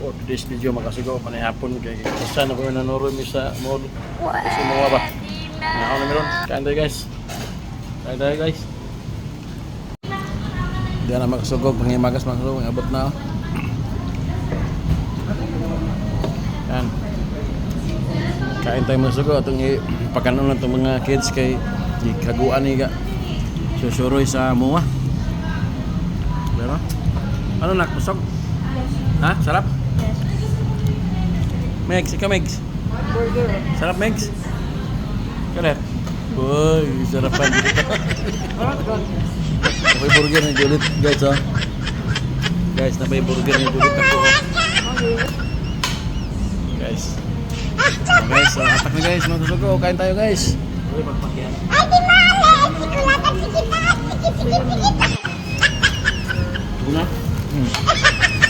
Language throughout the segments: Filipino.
for today's video makasugo panay hapon kay isa na ko nanuro mi sa mall kasi mga ba na ako na meron kain tayo guys kain tayo guys di na makasugog pangimagas makasugog abot na oh. yan kain tayo masugo atong ipakanon na itong mga kids kay ikaguan ni susuroy sa muwa Diba? Ano nak? Busog? Ha? Sarap? Megs, ikaw Megs. Burger. Sarap Megs? Kalit? Uy, sarapan dito. Napay burger ni Juliet, guys, oh. Guys, napay burger ni Juliet ako. Guys. Oh, guys, so, atak na guys, mga tusugo. Kain tayo guys. Uy, pagpakyan. Tuna? Hmm. Kain mo kasugo guys, basang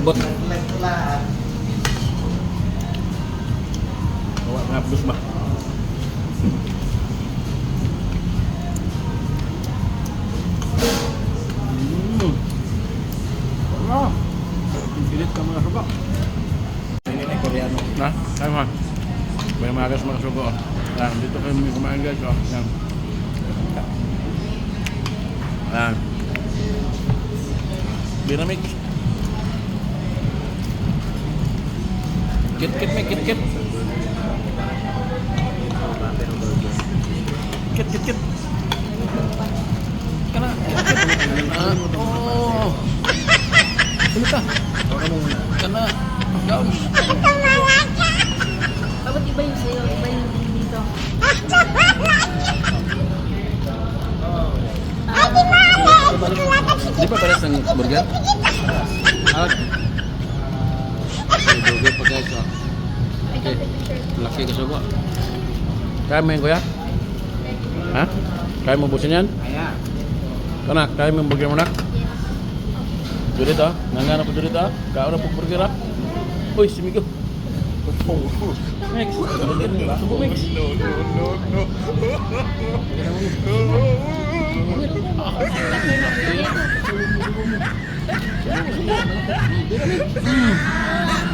Nagbot. Bawa nga plus ba? Wala. Pilit ka mga suka. Ini ay koreano. Na? Tayo ha. May magas mga suko. Yan, dito kami kumain guys. Oh. Yan. Yan. Binamik. Kit, kit, may kit, kit. Kit, kit, kit. Kana. Ah, oh. Ano ka? Kana. Down. Dapat iba yung sa'yo, iba yung dito. Di ba pares ng burger? Ah. Joget. Oke. Laki ke coba. Kayak main ya? Hah? Kayak mau bosannya? Iya. Kanak, kayak mau bagaimana? Jodet ah, nangan apa jodet ah? Kau udah pukul kira? Oi, seminggu. Max, Max. Mix. no, no, no. no.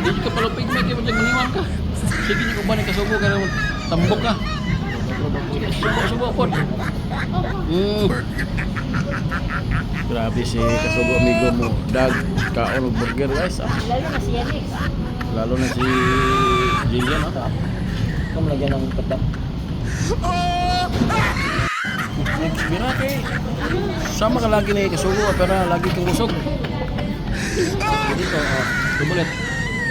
Hindi ka pala pig Mike. Hindi maniwang ka. Sige niyo kung ba kasubo ka naman. Tambok ka. Subo-subo po. Mm. Grabe si kasubo amigo mo. Dag, kaon og burger guys. Ah. Lalo na si Yanix. Lalo na si Jillian. Ah. Ikaw malagyan ng patak. Bira kay. Sama ka lagi na kasubo pero lagi kang busog. Dito, oh. Tumulit.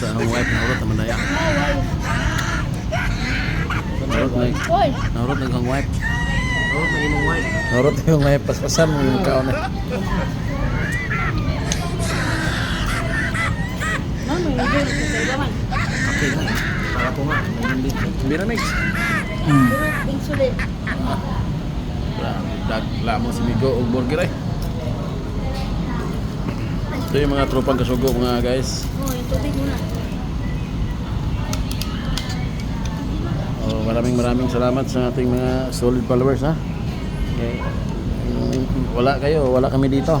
sa akong wife na urot naman daya. Narot na Hoy! narot na akong wife. Narot na yung wife paspasan mo yung kaon na. Man. Para po nga. Bira mix. Insulin. Dag lamo si Migo og burger ay. Ito yung mga tropang kasugo mga guys. Tubig muna. Oh, maraming maraming salamat sa ating mga solid followers ha. Okay. Wala kayo, wala kami dito.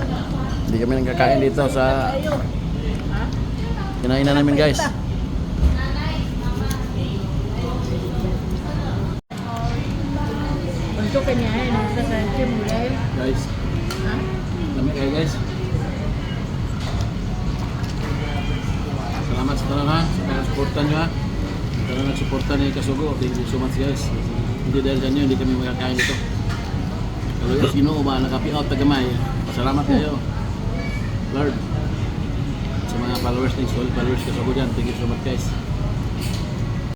Hindi kami nagkakain dito sa? Kinain na namin guys. Eh, mulai. Guys, Ha? Dami kayo guys. Suportan nyo ha. Tanan nagsuporta ni Kasugo. Thank you so much guys. Hindi dahil sa inyo, hindi kami makakain dito. Kalau yung sino ba nakapi-out tagamay, pasalamat kayo. Lord. Sa mga followers ni Solid followers Kasugo dyan. Thank you so much guys.